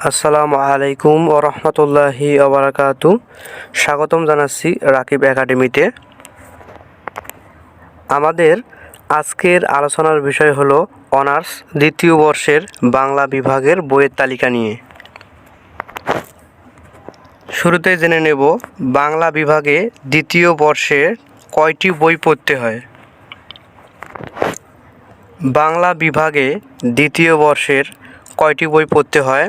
আসসালামু আলাইকুম ও রহমতুল্লাহি ওবরাকাতু স্বাগতম জানাচ্ছি রাকিব একাডেমিতে। আমাদের আজকের আলোচনার বিষয় হলো অনার্স দ্বিতীয় বর্ষের বাংলা বিভাগের বইয়ের তালিকা নিয়ে। শুরুতে জেনে নেব বাংলা বিভাগে দ্বিতীয় বর্ষে কয়টি বই পড়তে হয়। বাংলা বিভাগে দ্বিতীয় বর্ষের কয়টি বই পড়তে হয়?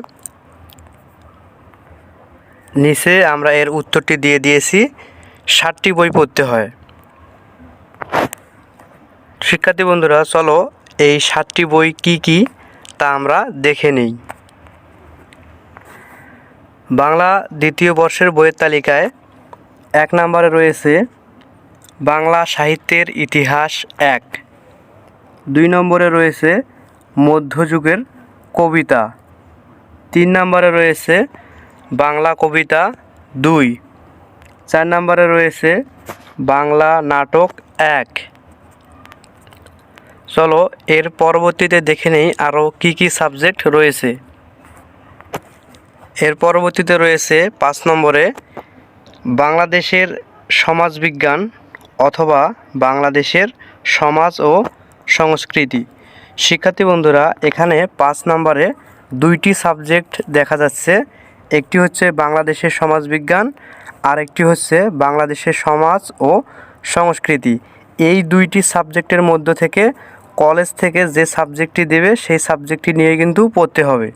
নিচে আমরা এর উত্তরটি দিয়ে দিয়েছি ষাটটি বই পড়তে হয়। শিক্ষার্থী বন্ধুরা, চলো এই ষাটটি বই কি কি তা আমরা দেখে নিই। বাংলা দ্বিতীয় বর্ষের বইয়ের তালিকায় এক নম্বরে রয়েছে, বাংলা সাহিত্যের ইতিহাস এক। দুই নম্বরে রয়েছে, মধ্যযুগের কবিতা। তিন নম্বরে রয়েছে বাংলা কবিতা দুই। চার নম্বরে রয়েছে বাংলা নাটক এক। চলো এর পরবর্তীতে দেখে নেই আরও কী কী সাবজেক্ট রয়েছে। এর পরবর্তীতে রয়েছে পাঁচ নম্বরে বাংলাদেশের সমাজবিজ্ঞান অথবা বাংলাদেশের সমাজ ও সংস্কৃতি। শিক্ষার্থী বন্ধুরা, এখানে পাঁচ নম্বরে দুইটি সাবজেক্ট দেখা যাচ্ছে। একটি হচ্ছে বাংলাদেশের সমাজবিজ্ঞান আর একটি হচ্ছে বাংলাদেশের সমাজ ও সংস্কৃতি। এই দুইটি সাবজেক্টের মধ্য থেকে কলেজ থেকে যে সাবজেক্টটি দেবে, সেই সাবজেক্টটি নিয়ে কিন্তু পড়তে হবে।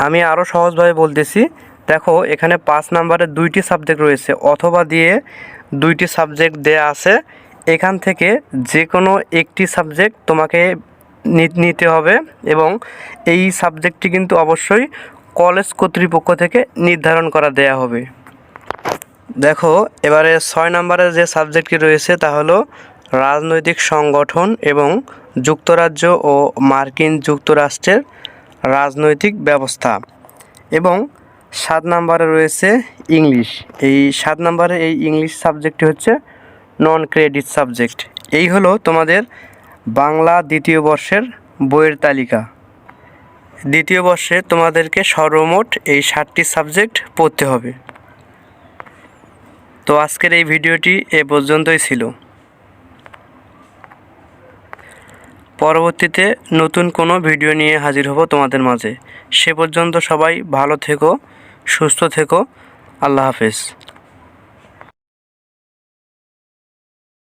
আমি আরও সহজভাবে বলতেছি, দেখো এখানে পাঁচ নাম্বারের দুইটি সাবজেক্ট রয়েছে, অথবা দিয়ে দুইটি সাবজেক্ট দেয়া আছে। এখান থেকে যে কোনো একটি সাবজেক্ট তোমাকে নিতে হবে এবং এই সাবজেক্টটি কিন্তু অবশ্যই কলেজ কর্তৃপক্ষ থেকে নির্ধারণ করা দেয়া হবে। দেখো, এবারে ছয় নম্বরের যে সাবজেক্টটি রয়েছে তা হলো রাজনৈতিক সংগঠন এবং যুক্তরাজ্য ও মার্কিন যুক্তরাষ্ট্রের রাজনৈতিক ব্যবস্থা। এবং সাত নম্বরে রয়েছে ইংলিশ। এই সাত নম্বরে এই ইংলিশ সাবজেক্টটি হচ্ছে নন ক্রেডিট সাবজেক্ট এই হলো তোমাদের বাংলা দ্বিতীয় বর্ষের বইয়ের তালিকা। দ্বিতীয় বর্ষে তোমাদেরকে সর্বমোট এই ষাটটি সাবজেক্ট পড়তে হবে। তো আজকের এই ভিডিওটি এ পর্যন্তই ছিল। পরবর্তীতে নতুন কোনো ভিডিও নিয়ে হাজির হব তোমাদের মাঝে। সে পর্যন্ত সবাই ভালো থেকো, সুস্থ থেকো। আল্লাহ হাফেজ।